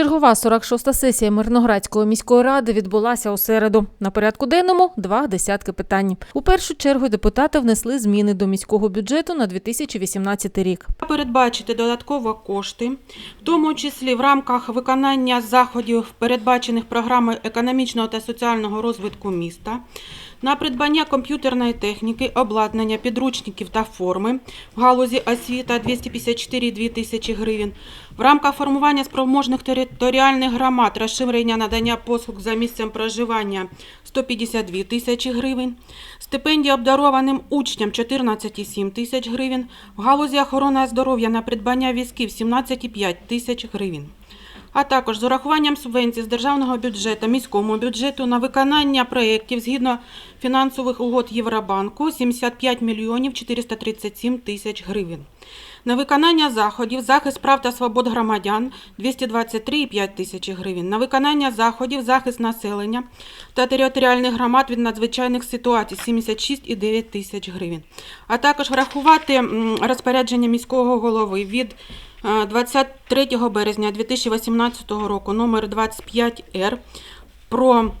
Чергова 46-та сесія Мирноградської міської ради відбулася у середу. На порядку денному два десятки питань. У першу чергу депутати внесли зміни до міського бюджету на 2018 рік. передбачити додатково кошти, в тому числі в рамках виконання заходів, передбачених програмою економічного та соціального розвитку міста, на придбання комп'ютерної техніки, обладнання, підручників та форми в галузі освіта 254,2 тисячі гривень, в рамках формування спроможних територіальних громад, розширення надання послуг за місцем проживання 152 тисячі гривень, стипендія обдарованим учням 14,7 тисяч гривень, в галузі охорони здоров'я на придбання візків 17,5 тисяч гривень. А також з урахуванням субвенцій з державного бюджету, міському бюджету на виконання проєктів згідно фінансових угод Євробанку 75 мільйонів 437 тисяч гривень. На виконання заходів, захист прав та свобод громадян 223,5 тисячі гривень. На виконання заходів, захист населення та територіальних громад від надзвичайних ситуацій 76,9 тисяч гривень. А також врахувати розпорядження міського голови від 23 березня 2018 року номер 25Р про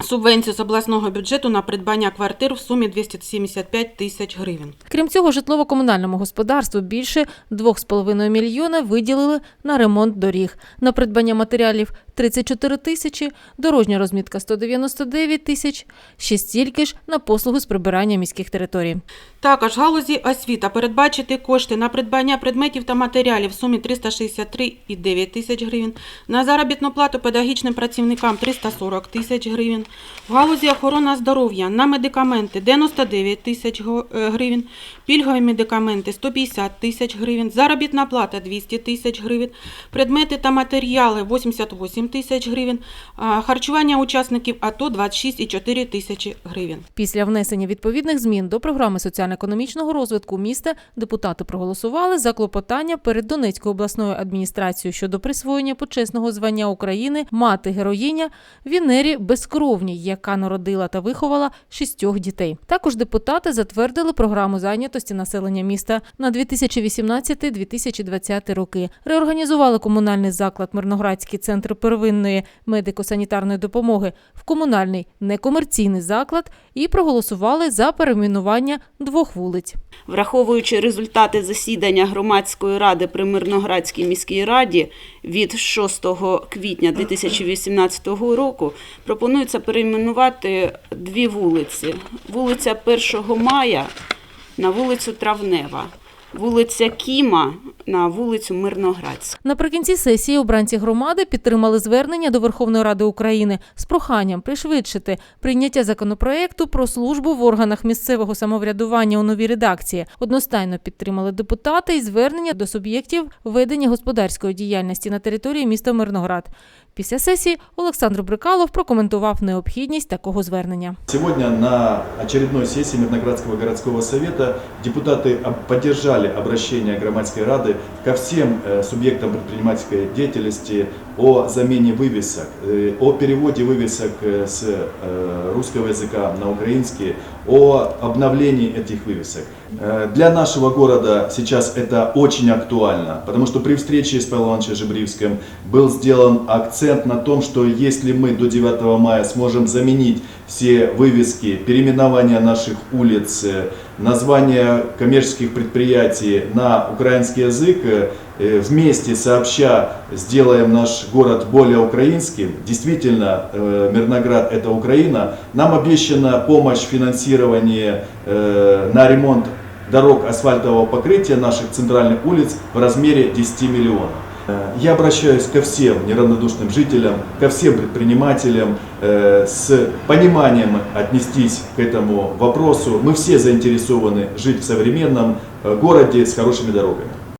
субвенцію з обласного бюджету на придбання квартир в сумі 275 тисяч гривень. Крім цього, житлово-комунальному господарству більше 2,5 мільйона виділили на ремонт доріг, на придбання матеріалів 34 тисячі, дорожня розмітка 199 тисяч, ще стільки ж на послуги з прибирання міських територій. Також галузі освіта передбачити кошти на придбання предметів та матеріалів в сумі 363,9 тисяч гривень, на заробітну плату педагогічним працівникам 340 тисяч гривень, в галузі охорона здоров'я на медикаменти 99 тисяч е, гривень, пільгові медикаменти 150 тисяч гривень, заробітна плата 200 тисяч гривень, предмети та матеріали 88 тисяч гривень, харчування учасників АТО 26,4 тисячі гривень. Після внесення відповідних змін до програми соціально-економічного розвитку міста депутати проголосували за клопотання перед Донецькою обласною адміністрацією щодо присвоєння почесного звання України мати героїня Вінері Безкровній, яка народила та виховала шістьох дітей. Також депутати затвердили програму зайнятості населення міста на 2018-2020 роки. Реорганізували комунальний заклад Мирноградський центр первинної медико-санітарної допомоги в комунальний некомерційний заклад і проголосували за перейменування двох вулиць. Враховуючи результати засідання громадської ради при Мирноградській міській раді від 6 квітня 2018 року, пропонується перейменувати дві вулиці: вулиця 1 Мая на вулицю Травнева, вулиця Кіма на вулицю Мирноградську. Наприкінці сесії обранці громади підтримали звернення до Верховної Ради України з проханням пришвидшити прийняття законопроекту про службу в органах місцевого самоврядування у новій редакції. Одностайно підтримали депутати і звернення до суб'єктів ведення господарської діяльності на території міста Мирноград. Після сесії Олександр Брикалов прокоментував необхідність такого звернення. Сегодня на очередной сессии Мирноградского городского совета депутаты об- поддержали обращение Громадской Рады ко всем э, субъектам предпринимательской деятельности о замене вывесок, э, о переводе вывесок э, с русского языка на украинский, о обновлении этих вывесок. Для нашего города сейчас это очень актуально, потому что при встрече с Павлом Ивановичем Жебривским был сделан акцент на том, что если мы до 9 мая сможем заменить все вывески, переименования наших улиц, названия коммерческих предприятий на украинский язык, э, вместе сообща сделаем наш город более украинским, действительно э, Мирноград это Украина, нам обещана помощь в финансировании э, на ремонт дорог асфальтового покрытия наших центральных улиц в размере 10 миллионов. Э, Я обращаюсь ко всем неравнодушным жителям, ко всем предпринимателям э, с пониманием отнестись к этому вопросу. Мы все заинтересованы жить в современном э, городе с хорошими дорогами.